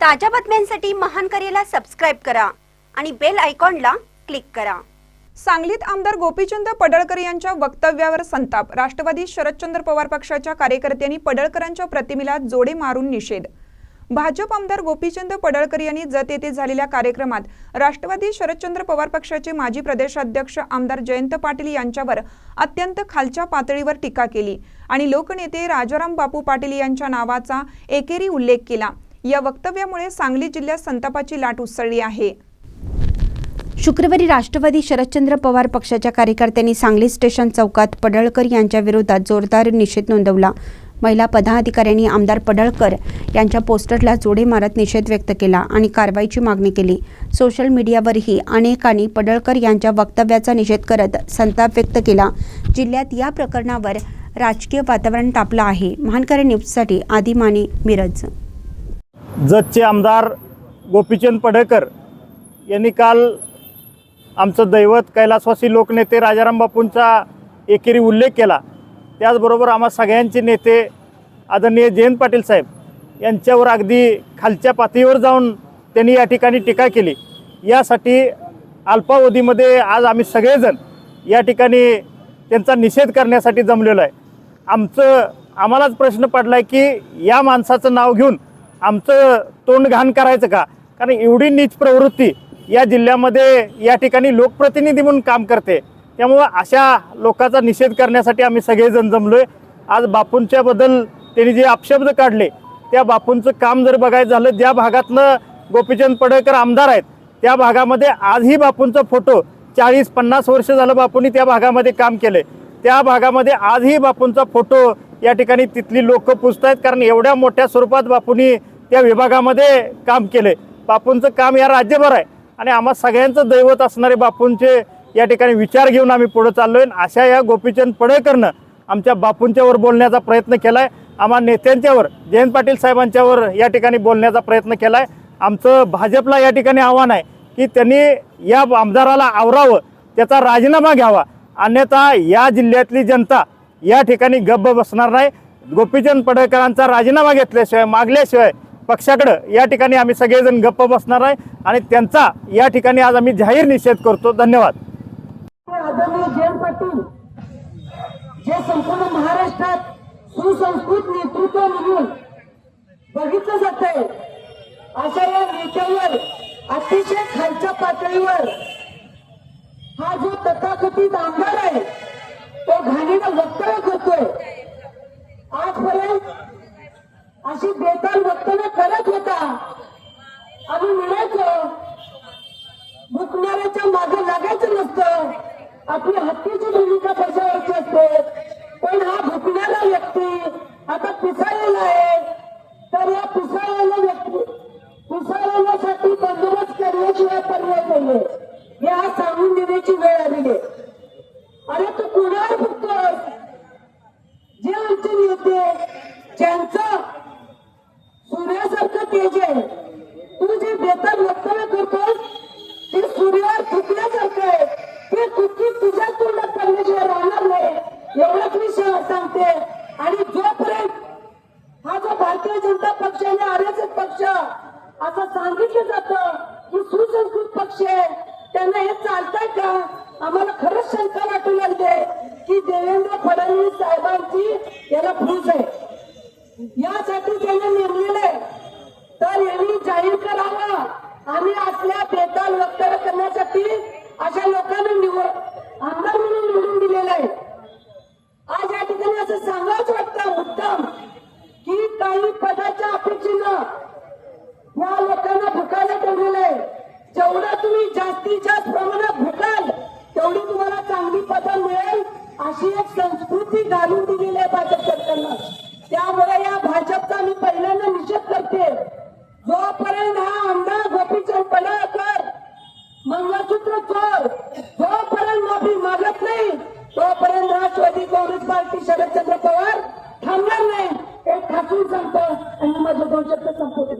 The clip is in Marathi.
ताज्या बातम्यांसाठी महान करेला सबस्क्राईब करा आणि बेल आयकॉनला क्लिक करा. सांगलीत आमदार गोपीचंद पडळकर यांच्या वक्तव्यावर संताप. राष्ट्रवादी शरदचंद्र पवार पक्षाच्या कार्यकर्त्यांनी पडळकरांच्या प्रतिमेला जोडे मारून निषेध. भाजप आमदार गोपीचंद पडळकर यांनी जत येथे झालेल्या कार्यक्रमात राष्ट्रवादी शरदचंद्र पवार पक्षाचे माजी प्रदेशाध्यक्ष आमदार जयंत पाटील यांच्यावर अत्यंत खालच्या पातळीवर टीका केली आणि लोकनेते राजाराम बापू पाटील यांच्या नावाचा एकेरी उल्लेख केला. या वक्तव्यामुळे सांगली जिल्ह्यात संतापाची लाट उसळली आहे. शुक्रवारी राष्ट्रवादी शरदचंद्र पवार पक्षाच्या कार्यकर्त्यांनी सांगली स्टेशन चौकात पडळकर यांच्या विरोधात जोरदार निषेध नोंदवला. महिला पदाधिकाऱ्यांनी आमदार पडळकर यांच्या पोस्टरला जोडे मारत निषेध व्यक्त केला आणि कारवाईची मागणी केली. सोशल मीडियावरही अनेकांनी पडळकर यांच्या वक्तव्याचा निषेध करत संताप व्यक्त केला. जिल्ह्यात या प्रकरणावर राजकीय वातावरण तापलं आहे. महानकरे न्यूजसाठी आदिमाने मिरज. जतचे आमदार गोपीचंद पडळकर यांनी काल आमचं दैवत कैलासवासी लोकनेते राजाराम बापूंचा एकेरी उल्लेख केला. त्याचबरोबर आम्हा सगळ्यांचे नेते आदरणीय जयंत पाटील साहेब यांच्यावर अगदी खालच्या पातळीवर जाऊन त्यांनी या ठिकाणी टीका केली. यासाठी अल्पावधीमध्ये आज आम्ही सगळेजण या ठिकाणी त्यांचा निषेध करण्यासाठी जमलेलो आहे. आमचं आम्हालाच प्रश्न पडला आहे की या माणसाचं नाव घेऊन आमचं तोंड घाण करायचं का? कारण एवढी नीच प्रवृत्ती या जिल्ह्यामध्ये या ठिकाणी लोकप्रतिनिधी म्हणून काम करते. त्यामुळं अशा लोकांचा निषेध करण्यासाठी आम्ही सगळेजण जमलो आहे आज बापूंच्याबद्दल त्यांनी जे अपशब्द काढले त्या बापूंचं काम जर बघायचं झालं ज्या भागातनं गोपीचंद पडळकर आमदार आहेत त्या भागामध्ये आजही बापूंचा फोटो चाळीस पन्नास वर्ष झालं बापूंनी त्या भागामध्ये काम केलं त्या भागामध्ये आजही बापूंचा फोटो या ठिकाणी तिथली लोक पुजत आहेत कारण एवढ्या मोठ्या स्वरूपात बापूंनी त्या विभागामध्ये काम केलं आहे बापूंचं काम या राज्यभर आहे. आणि आम्हा सगळ्यांचं दैवत असणारे बापूंचे या ठिकाणी विचार घेऊन आम्ही पुढे चाललो आणि अशा या गोपीचंद पडळकरनं आमच्या बापूंच्यावर बोलण्याचा प्रयत्न केला आहे आम्हा नेत्यांच्यावर जयंत पाटील साहेबांच्यावर या ठिकाणी बोलण्याचा प्रयत्न केला आहे आमचं भाजपला या ठिकाणी आव्हान आहे की त्यांनी या आमदाराला आवरावं त्याचा राजीनामा घ्यावा. अन्यथा या जिल्ह्यातली जनता या ठिकाणी गप्प बसणार नाही. गोपीचंद पडळकरांचा राजीनामा घेतल्याशिवाय मागल्याशिवाय पक्षाकडं या ठिकाणी आम्ही सगळेजण गप्प बसणार आहे आणि त्यांचा या ठिकाणी आज आम्ही जाहीर निषेध करतो. धन्यवाद. जे संपूर्ण महाराष्ट्रात सुसंस्कृत नेतृत्व म्हणून बघितलं जात आहे अशा या नेत्यावर अतिशय खालच्या पातळीवर हा जो तथाकथित आमदार आहे तो वक्तव्य करतोय. आजपर्यंत अशी बेताल वक्तव्य करत होता. आम्ही म्हणायचो भुकणाऱ्याच्या मागे लागायचं नसतं. आपली हत्तीची भूमिका कशावरची असते? पण हा भुकणारा व्यक्ती आता पिसाळलेला आहे. तर या पिसाळलेल्या व्यक्ती पिसाळण्यासाठी बंदोबस्त करण्याशिवाय पर्याय नाहीये. अडचण येते नेते ज्यांचं सूर्यासारखं तेज आहे. तू जे बेताल वक्तव्य करतोस ते सूर्यावर थुकल्यासारखं आहे. ते थुकी तुझ्या तोंडात पडल्याशिवाय राहणार नाही एवढंच मी सांगते. आणि जोपर्यंत हा जो भारतीय जनता पक्ष आणि आर एस एस पक्ष असं सांगितलं जातं की सुसंस्कृत पक्ष आहे त्यांना हे चालतंय का? आम्हाला खरंच शंका वाटू लागते की देवेंद्र फडणवीस साहेबांची याला फूस आहे. यासाठी त्यांनी नेमलेलं तर यांनी जाहीर करावं. आम्ही असल्या बेताल वक्तव्य करण्यासाठी अशा लोकांना निवड आमदार म्हणून निवडून दिलेलं आहे. आज या ठिकाणी असं सांगायचं वाटतं उत्तम की काही पदाच्या अपेक्षेनं या लोकांना भुकायला ठेवलेलं आहे. जेवढं तुम्ही जास्तीत जास्त प्रमाणात भुकाल तेवढी तुम्हाला चांगली पदं मिळेल. अशी एक संस्कृती घालून दिलेली आहे भाजप सरकारनं. त्यामुळे या भाजप